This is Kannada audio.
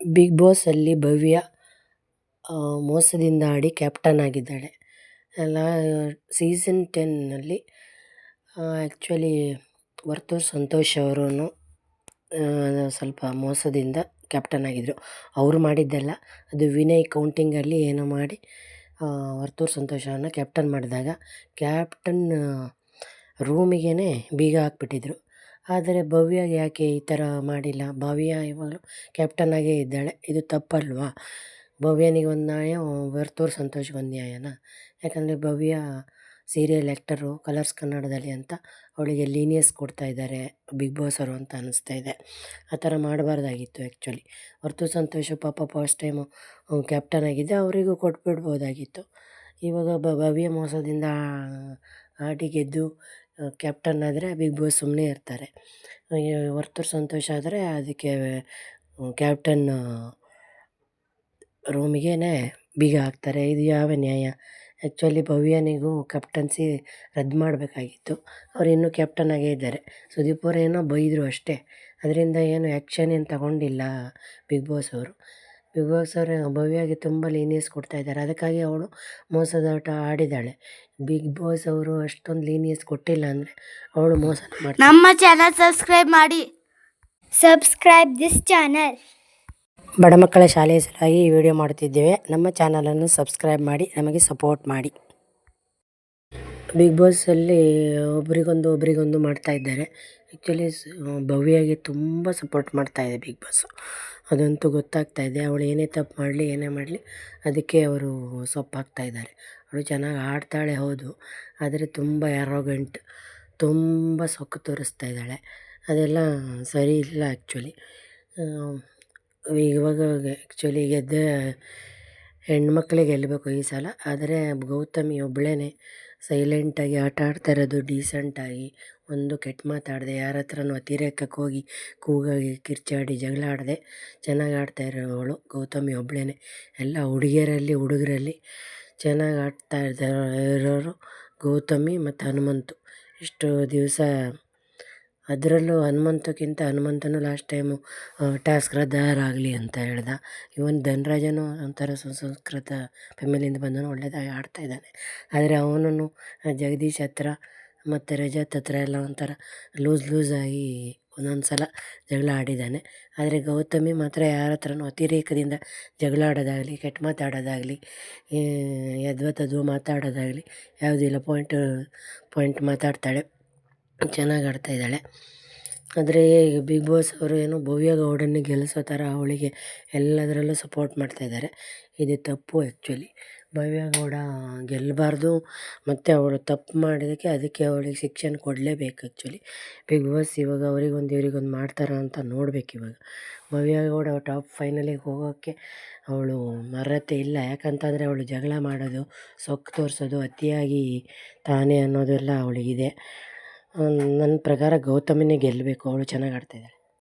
ಬಿಗ್ ಬಾಸಲ್ಲಿ ಭವ್ಯ ಮೋಸದಿಂದ ಆಡಿ ಕ್ಯಾಪ್ಟನ್ ಆಗಿದ್ದಾಳೆ. ಎಲ್ಲ ಸೀಸನ್ ಟೆನ್ನಲ್ಲಿ ಆ್ಯಕ್ಚುಲಿ ವರ್ತೂರ್ ಸಂತೋಷ್ ಅವರೂ ಸ್ವಲ್ಪ ಮೋಸದಿಂದ ಕ್ಯಾಪ್ಟನ್ ಆಗಿದ್ದರು ಅವರು ಮಾಡಿದ್ದೆಲ್ಲ, ಅದು ವಿನಯ್ ಕೌಂಟಿಂಗಲ್ಲಿ ಏನೋ ಮಾಡಿ ವರ್ತೂರ್ ಸಂತೋಷವನ್ನು ಕ್ಯಾಪ್ಟನ್ ಮಾಡಿದಾಗ, ಕ್ಯಾಪ್ಟನ್ ರೂಮಿಗೇ ಬೀಗ ಹಾಕ್ಬಿಟ್ಟಿದ್ರು. ಆದರೆ ಭವ್ಯ ಯಾಕೆ ಈ ಥರ ಮಾಡಿಲ್ಲ? ಭವ್ಯ ಇವಾಗಲೂ ಕ್ಯಾಪ್ಟನ್ ಆಗೇ ಇದ್ದಾಳೆ. ಇದು ತಪ್ಪಲ್ವಾ? ಭವ್ಯನಿಗೆ ಒಂದು ನ್ಯಾಯ, ವರ್ತೂರ್ ಸಂತೋಷ್ಗೆ ಒಂದು ನ್ಯಾಯನಾ? ಯಾಕಂದರೆ ಭವ್ಯ ಸೀರಿಯಲ್ ಆ್ಯಕ್ಟರು ಕಲರ್ಸ್ ಕನ್ನಡದಲ್ಲಿ ಅಂತ ಅವಳಿಗೆ ಲೀನಿಯಸ್ ಕೊಡ್ತಾ ಇದ್ದಾರೆ ಬಿಗ್ ಬಾಸ್ ಅವರು ಅಂತ ಅನ್ನಿಸ್ತಾ ಇದೆ. ಆ ಥರ ಮಾಡಬಾರ್ದಾಗಿತ್ತು ಆ್ಯಕ್ಚುಲಿ ವರ್ತೂರ್ ಸಂತೋಷ ಪಾಪ ಫಸ್ಟ್ ಟೈಮು ಕ್ಯಾಪ್ಟನ್ ಆಗಿದ್ದೆ, ಅವರಿಗೂ ಕೊಟ್ಬಿಡ್ಬೋದಾಗಿತ್ತು. ಇವಾಗ ಭವ್ಯ ಮೋಸದಿಂದ ಆಡಿ ಗೆದ್ದು ಕ್ಯಾಪ್ಟನ್ ಆದರೆ ಬಿಗ್ ಬಾಸ್ ಸುಮ್ಮನೆ ಇರ್ತಾರೆ. ವರ್ತೂರ್ ಸಂತೋಷ್ ಆದರೆ ಅದಕ್ಕೆ ಕ್ಯಾಪ್ಟನ್ ರೂಮಿಗೇ ಬೀಗ ಹಾಕ್ತಾರೆ. ಇದು ಯಾವ ನ್ಯಾಯ? ಆ್ಯಕ್ಚುಲಿ ಭವ್ಯನಿಗೂ ಕ್ಯಾಪ್ಟನ್ಸಿ ರದ್ದು ಮಾಡಬೇಕಾಗಿತ್ತು. ಅವ್ರು ಇನ್ನೂ ಕ್ಯಾಪ್ಟನ್ ಆಗೇ ಇದ್ದಾರೆ. ಸುದೀಪ್ ಅವರೇನೋ ಬೈದರು ಅಷ್ಟೇ. ಅದರಿಂದ ಏನು ಆ್ಯಕ್ಷನ್ ಏನು ತಗೊಂಡಿಲ್ಲ ಬಿಗ್ ಬಾಸ್ ಅವರು. ಬಿಗ್ ಬಾಸ್ ಅವರು ಭವ್ಯಗೆ ತುಂಬ ಲೀನಿಯಸ್ ಕೊಡ್ತಾ ಇದ್ದಾರೆ. ಅದಕ್ಕಾಗಿ ಅವಳು ಮೋಸದಾಟ ಆಡಿದ್ದಾಳೆ. ಬಿಗ್ ಬಾಸ್ ಅವರು ಅಷ್ಟೊಂದು ಲೀನಿಯಸ್ ಕೊಟ್ಟಿಲ್ಲ ಅಂದರೆ ಅವಳು ಮೋಸ ಮಾಡ್ತಾಳೆ. ನಮ್ಮ ಚಾನಲ್ ಸಬ್ಸ್ಕ್ರೈಬ್ ಮಾಡಿ. ಸಬ್ಸ್ಕ್ರೈಬ್ ದಿಸ್ ಚಾನಲ್ ಬಡ ಮಕ್ಕಳ ಶಾಲೆಯ ಸಲುವಾಗಿ ಈ ವಿಡಿಯೋ ಮಾಡುತ್ತಿದ್ದೇವೆ. ನಮ್ಮ ಚಾನಲನ್ನು ಸಬ್ಸ್ಕ್ರೈಬ್ ಮಾಡಿ ನಮಗೆ ಸಪೋರ್ಟ್ ಮಾಡಿ. ಬಿಗ್ ಬಾಸಲ್ಲಿ ಒಬ್ರಿಗೊಂದು ಒಬ್ರಿಗೊಂದು ಮಾಡ್ತಾ ಇದ್ದಾರೆ. ಆ್ಯಕ್ಚುಲಿ ಭವ್ಯಗೆ ತುಂಬ ಸಪೋರ್ಟ್ ಮಾಡ್ತಾ ಇದೆ ಬಿಗ್ ಬಾಸು ಅದಂತೂ ಗೊತ್ತಾಗ್ತಾ ಇದೆ. ಅವಳು ಏನೇ ತಪ್ಪು ಮಾಡಲಿ, ಏನೇ ಮಾಡಲಿ, ಅದಕ್ಕೆ ಅವರು ಸೊಪ್ಪು ಹಾಕ್ತಾ ಇದ್ದಾರೆ. ಅವಳು ಚೆನ್ನಾಗಿ ಆಡ್ತಾಳೆ, ಹೌದು. ಆದರೆ ತುಂಬ ಎರೋಗೆಂಟ್ ತುಂಬ ಸೊಕ್ಕು ತೋರಿಸ್ತಾ ಇದ್ದಾಳೆ. ಅದೆಲ್ಲ ಸರಿ ಇಲ್ಲ ಆ್ಯಕ್ಚುಲಿ ಇವಾಗ ಆ್ಯಕ್ಚುಲಿ ಗೆದ್ದ ಹೆಣ್ಮಕ್ಳೇ ಗೆಲ್ಲಬೇಕು ಈ ಸಲ. ಆದರೆ ಗೌತಮಿ ಒಬ್ಬಳೇ ಸೈಲೆಂಟಾಗಿ ಆಟ ಆಡ್ತಾ ಇರೋದು ಡೀಸೆಂಟಾಗಿ ಒಂದು ಕೆಟ್ಟ ಮಾತಾಡದೆ ಯಾರ ಹತ್ರನೂ ಅತಿರೇಕಕ್ಕೆ ಹೋಗಿ ಕೂಗಾಗಿ ಕಿರ್ಚಾಡಿ ಜಗಳ ಆಡದೆ, ಚೆನ್ನಾಗಿ ಆಡ್ತಾ ಇರೋವಳು ಗೌತಮಿ ಒಬ್ಬಳೇ ಎಲ್ಲ ಹುಡುಗಿಯರಲ್ಲಿ, ಹುಡುಗರಲ್ಲಿ ಚೆನ್ನಾಗಿ ಆಡ್ತಾ ಇರೋರು ಗೌತಮಿ ಮತ್ತು ಹನುಮಂತು. ಇಷ್ಟು ದಿವಸ ಅದರಲ್ಲೂ ಹನುಮಂತಕ್ಕಿಂತ ಹನುಮಂತನು ಲಾಸ್ಟ್ ಟೈಮು ಟಾಸ್ಕ್ ರದ್ದಾರಾಗಲಿ ಅಂತ ಹೇಳ್ದ. ಇವನ್ ಧನರಾಜನು ಒಂಥರ ಸುಸಂಸ್ಕೃತ ಫ್ಯಾಮಿಲಿಯಿಂದ ಬಂದವನು ಒಳ್ಳೆಯದಾಗಿ ಆಡ್ತಾ ಇದ್ದಾನೆ. ಆದರೆ ಅವನೂ ಜಗದೀಶ್ ಹತ್ರ ಮತ್ತು ರಜತ್ ಹತ್ರ ಎಲ್ಲ ಒಂಥರ ಲೂಸ್ ಲೂಸಾಗಿ ಒಂದೊಂದು ಸಲ ಜಗಳ ಆಡಿದ್ದಾನೆ. ಆದರೆ ಗೌತಮಿ ಮಾತ್ರ ಯಾರ ಹತ್ರನೂ ಅತಿರೇಕದಿಂದ ಜಗಳ ಆಡೋದಾಗಲಿ, ಕೆಟ್ಟ ಮಾತಾಡೋದಾಗಲಿ ತದ್ವ ಮಾತಾಡೋದಾಗಲಿ ಯಾವುದೂ ಇಲ್ಲ. ಪಾಯಿಂಟ್ ಪಾಯಿಂಟ್ ಮಾತಾಡ್ತಾಳೆ. ಚೆನ್ನಾಗಿ ಆಡ್ತಾ ಇದ್ದಾಳೆ. ಆದರೆ ಬಿಗ್ ಬಾಸ್ ಅವರು ಏನು ಭವ್ಯ ಗೌಡನ್ನೇ ಗೆಲ್ಲಿಸೋ ಥರ ಅವಳಿಗೆ ಎಲ್ಲದರಲ್ಲೂ ಸಪೋರ್ಟ್ ಮಾಡ್ತಾ ಇದ್ದಾರೆ. ಇದು ತಪ್ಪು ಆ್ಯಕ್ಚುಲಿ ಭವ್ಯ ಗೌಡ ಗೆಲ್ಲಬಾರ್ದು, ಮತ್ತು ಅವಳು ತಪ್ಪು ಮಾಡಿದ್ದಕ್ಕೆ ಅದಕ್ಕೆ ಅವಳಿಗೆ ಶಿಕ್ಷೆನ ಕೊಡಲೇಬೇಕು ಆ್ಯಕ್ಚುಲಿ ಬಿಗ್ ಬಾಸ್ ಇವಾಗ ಅವರಿಗೊಂದು ಇವರಿಗೊಂದು ಮಾಡ್ತಾರಾ ಅಂತ ನೋಡ್ಬೇಕು ಇವಾಗ. ಭವ್ಯ ಗೌಡ ಟಾಪ್ ಫೈನಲಿಗೆ ಹೋಗೋಕ್ಕೆ ಅವಳು ಅರ್ಹತೆ ಇಲ್ಲ. ಯಾಕಂತಂದರೆ ಅವಳು ಜಗಳ ಮಾಡೋದು ಸೊಕ್ಕು ತೋರಿಸೋದು ಅತಿಯಾಗಿ ತಾನೇ ಅನ್ನೋದೆಲ್ಲ ಅವಳಿಗಿದೆ. ನನ್ನ ಪ್ರಕಾರ ಗೌತಮಿನೇ ಗೆಲ್ಲಬೇಕು ಅವಳು ಚೆನ್ನಾಗಿ ಆಡ್ತಾ ಇದ್ದಾಳೆ.